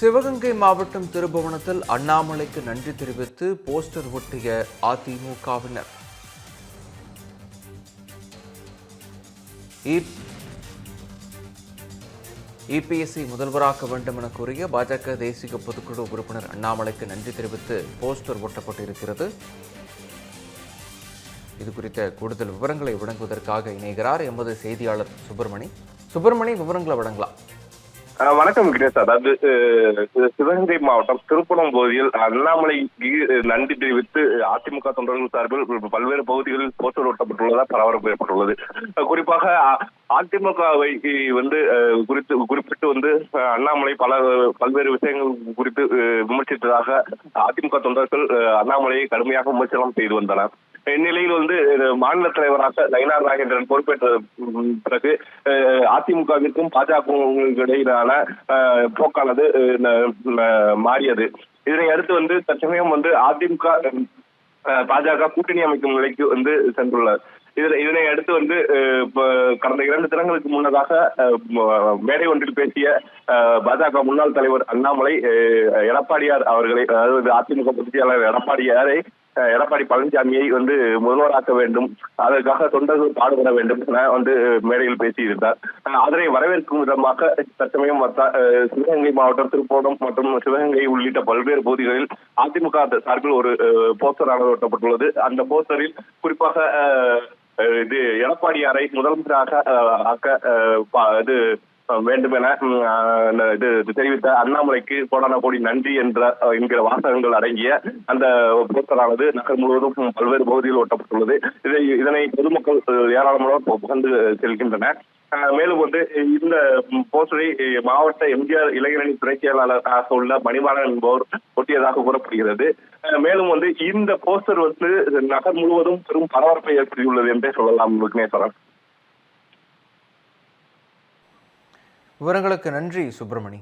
சிவகங்கை மாவட்டம் திருபுவனத்தில் அண்ணாமலைக்கு நன்றி தெரிவித்து போஸ்டர் ஒட்டிய அதிமுகவினர். இபிஎஸ்சி முதல்வராக்க வேண்டும் என கூறிய பாஜக தேசிய பொதுக்குழு உறுப்பினர் அண்ணாமலைக்கு நன்றி தெரிவித்து போஸ்டர் ஒட்டப்பட்டிருக்கிறது. இது குறித்த கூடுதல் விவரங்களை வழங்குவதற்காக இணைகிறார் எமது செய்தியாளர் சுப்பிரமணி. சுப்பிரமணி விவரங்களை வழங்கலாம். வணக்கம் கிரேஸ். அதாவது சிவகங்கை மாவட்டம் திருப்பணம் பகுதியில் அண்ணாமலைக்கு நன்றி தெரிவித்து அதிமுக தொண்டர்கள் சார்பில் பல்வேறு பகுதிகளில் போஸ்டர் ஒட்டப்பட்டுள்ளதா பரபரப்பு ஏற்பட்டுள்ளது. குறிப்பாக அ- அதிமுகவை வந்து குறித்து குறிப்பிட்டு வந்து அஹ், அண்ணாமலை பல பல்வேறு விஷயங்கள் குறித்து விமர்சித்ததாக அதிமுக தொண்டர்கள் அஹ், அண்ணாமலையை கடுமையாக விமர்சனம் செய்து வந்தனர். இந்நிலையில் வந்து மாநில தலைவராக நயினார் நாகேந்திரன் பொறுப்பேற்ற பிறகு அஹ், அதிமுகவிற்கும் பாஜகவுக்கு இடையிலான போக்கானது மாறியது. இதனை அடுத்து வந்து தற்சமயம் வந்து அதிமுக பாஜக கூட்டணி அமைக்கும் நிலைக்கு வந்து சென்றுள்ளார். இதனை இதனை அடுத்து வந்து கடந்த இரண்டு தினங்களுக்கு முன்னதாக மேடை ஒன்றில் பேசிய அஹ், பாஜக முன்னாள் தலைவர் அண்ணாமலை எடப்பாடியார் அவர்களை அதாவது அதிமுக பொதுச்செயலாளர் எடப்பாடியாரை எடப்பாடி பழனிசாமியை வந்து முதல்வராக்க வேண்டும். அதற்காக தொண்டர்கள் பாடுபட வேண்டும் என வந்து மேடையில் பேசியிருந்தார். அதனை வரவேற்கும் விதமாக தற்சமயம் சிவகங்கை மாவட்டம் திருப்போணம் மற்றும் சிவகங்கை உள்ளிட்ட பல்வேறு பகுதிகளில் அதிமுக சார்பில் ஒரு போஸ்டரானது ஒட்டப்பட்டுள்ளது. அந்த போஸ்டரில் குறிப்பாக அஹ், இது எடப்பாடியாரை முதலமைச்சராக அஹ், ஆக்க அஹ், பா- இது வேண்டுமென இது தெரிவித்த அண்ணாமலைக்கு கோடான கோடி நன்றி என்ற என்கிற வாசகங்கள் அடங்கிய அந்த போஸ்டரானது நகர் முழுவதும் பல்வேறு பகுதியில் ஒட்டப்பட்டுள்ளது. இதை இதனை பொதுமக்கள் ஏராளமாக புகழ்ந்து செல்கின்றனர். மேலும் வந்து இந்த போஸ்டரை மாவட்ட எம்ஜிஆர் இளைஞரணி துணை செயலாளராக உள்ள மணிமாறன் என்பவர் ஒட்டியதாக கூறப்படுகிறது. மேலும் வந்து இந்த போஸ்டர் வந்து நகர் முழுவதும் பெரும் பரபரப்பை ஏற்படுத்தியுள்ளது என்றே சொல்லலாம் விக்னேஸ்வரன். விவரங்களுக்கு நன்றி சுப்பிரமணி.